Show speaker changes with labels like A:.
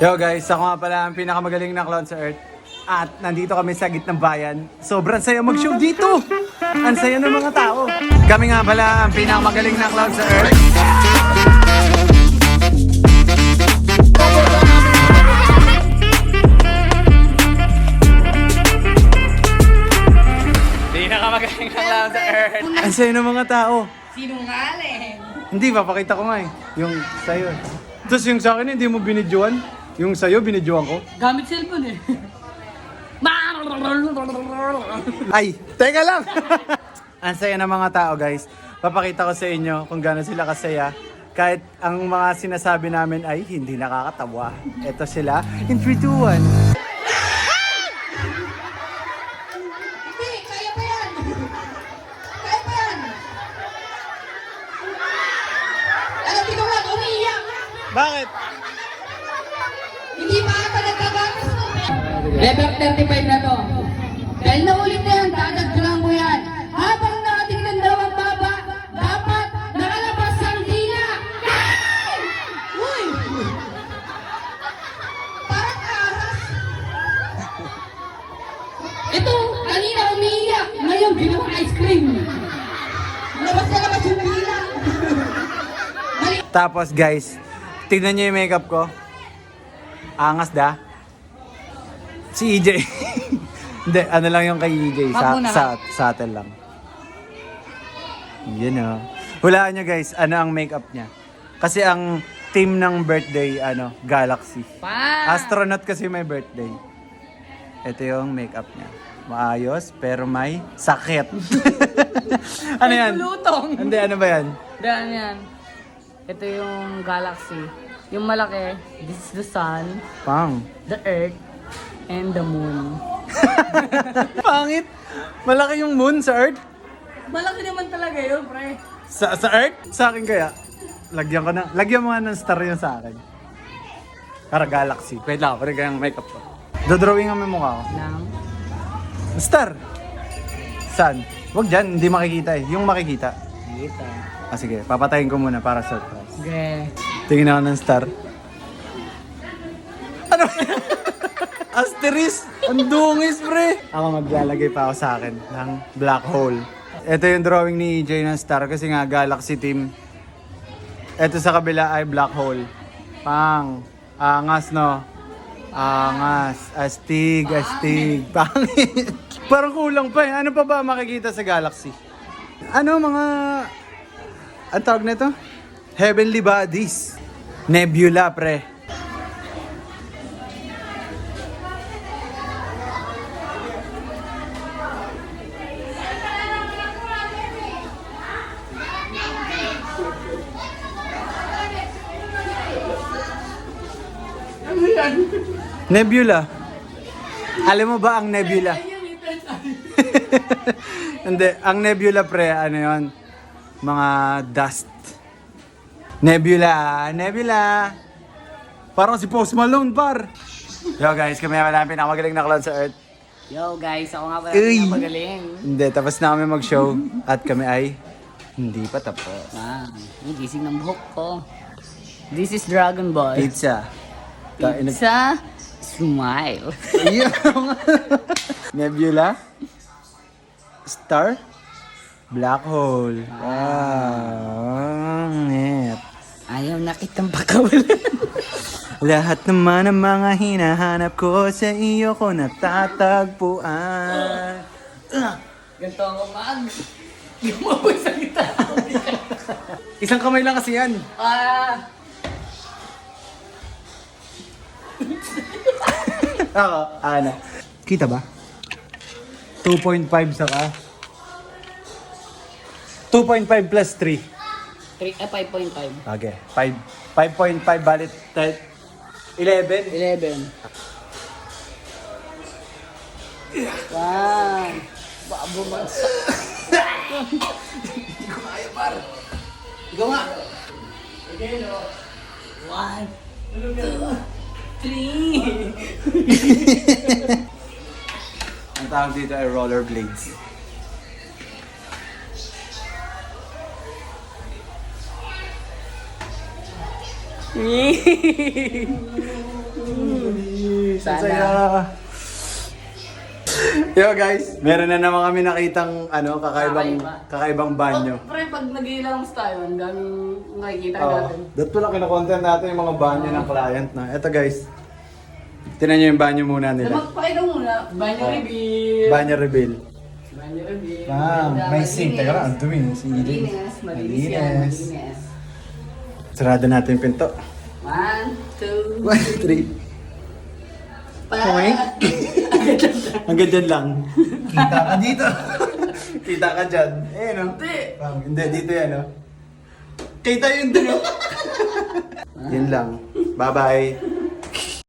A: Yo guys, ako nga pala ang pinakamagaling na clown sa Earth. At nandito kami sa gitnang bayan. Sobrang saya mag-show dito! Ang saya ng mga tao. Kami nga pala ang pinakamagaling na clown sa Earth. Pinakamagaling na clown sa Earth. Ang saya ng mga tao.
B: Sinungaling.
A: Hindi, papakita ko nga eh. Yung sa'yo. Tapos yung sa akin, hindi mo binidyoan. Yung sa'yo, binidyoan ko.
B: Gamit cellphone eh.
A: Ay, teka lang! ang saya ng mga tao, guys. Papakita ko sa inyo kung gaano sila kasaya. Kahit ang mga sinasabi namin ay hindi nakakatawa. Ito sila. In 3, 2, 1.
C: Hindi, kaya pa yan. Kaya pa yan. Alam mo nga, umiiyak.
A: Bakit?
C: Hindi pa ata nagkagatas. Level 35 na to. Dahil naulit na yan, dadagdagan ko yan. Habang nakatingin ng dalawang baba, dapat nakalabas ang dila. Uy! Parang ahas. Ito, kanina umiiyak. Ngayon, ginawang ice cream. Labas na labas yung dila.
A: Tapos, guys, tignan nyo yung makeup ko. Angas da. Si EJ. Hindi, ano lang yung kay EJ. Sa,
B: Wag muna
A: sa, sa atin lang. Yun o. Hulaan nyo guys, ano ang makeup niya. Kasi ang team ng birthday, ano, Galaxy.
B: Pa!
A: Astronaut kasi may birthday. Ito yung makeup niya. Maayos, pero may sakit. ano yan?
B: Lutong.
A: Hindi, ano ba yan?
B: Daan yan. Ito yung galaxy. Yung malaki, this is the sun,
A: Pang.
B: the earth, and the moon.
A: Pangit. Malaki yung moon sa Earth.
B: Malaki naman talaga yun, pre.
A: Sa, sa Earth? Sa akin kaya. Lagyan ko na. Lagyan mo nga ng star yun sa akin. Para galaxy. Wait lang, pwede kayang makeup ko. Dodrawing mo yung mukha ko.
B: Nang
A: Star! Saan? Huwag dyan, hindi makikita eh. Yung makikita.
B: dito.
A: Ah sige, papatayin ko muna para surprise.
B: Okay.
A: Tingin ako ng star. Ano? Asteris! Ang dungis, pre! Ako maglalagay pa ako sa akin ng black hole. Ito yung drawing ni EJ ng star kasi nga galaxy team. Ito sa kabila ay black hole. Pang. Angas, no? Angas. Astig, astig. Pangit. Parang kulang pa eh. Ano pa ba makikita sa galaxy? Ano mga... Ang tawag na ito? Heavenly bodies. Nebula, pre. Nebula. Alam mo ba ang nebula? Hindi, ang nebula pre, ano yon? Mga dust. Nebula, nebula. Parang si Post Malone, par. Yo guys, kami naman ang pinakamagaling na clown sa Earth.
B: Yo guys, ako nga pala
A: Uy!
B: magaling.
A: Hindi, tapos na kami mag-show at kami ay hindi pa tapos.
B: Ah, yung gising ng buhok ko. This is Dragon Ball.
A: Pizza. Ta- ina-
B: Sa smile.
A: Ayun. Nebula. Star. Black hole. Wow. Net.
B: Ayaw na kitang pakawalan.
A: Lahat naman ng mga hinahanap ko sa iyo ko natatagpuan.
B: Ganito ako mag. Hindi mo magsalita.
A: Isang kamay lang kasi yan.
B: Ah,
A: Ako, ano. Kita ba? 2.5 saka. 2.5 plus 3.
B: 3, eh, 5.5.
A: Okay. 5. 5.5 balit. 11.
B: 11. Wow. Babo mansa.
A: Ikaw nga.
B: One, two, three.
A: Ang tawag dito ay rollerblades.
B: Sana.
A: Saya. Yo guys, meron na naman kami nakitang ano, kakaibang
B: Kakaiba.
A: kakaibang banyo.
B: Pag, pre, pag nag-iilams tayo, ang daming makikita
A: Oo.
B: natin.
A: Dahil pala kinakontent natin yung mga banyo ng client na. Eto guys, tinan nyo yung banyo muna
B: Na
A: nila.
B: magpakita muna, banyo
A: Oh.
B: reveal.
A: Banyo reveal.
B: Banyo reveal.
A: Ah,
B: Maganda,
A: may sink. Teka lang, ang
B: malinis.
A: dumi.
B: Malinis, malinis yan,
A: Malinis.
B: malinis.
A: Sarado natin yung pinto.
B: One, two,
A: One, three. Okay. Hanggang dyan lang. Kita ka dito. Kita ka dyan. Eh, no?
B: Hindi.
A: Ah, hindi, dito yan, no? Kita yun dun, no? Yun lang. Bye-bye.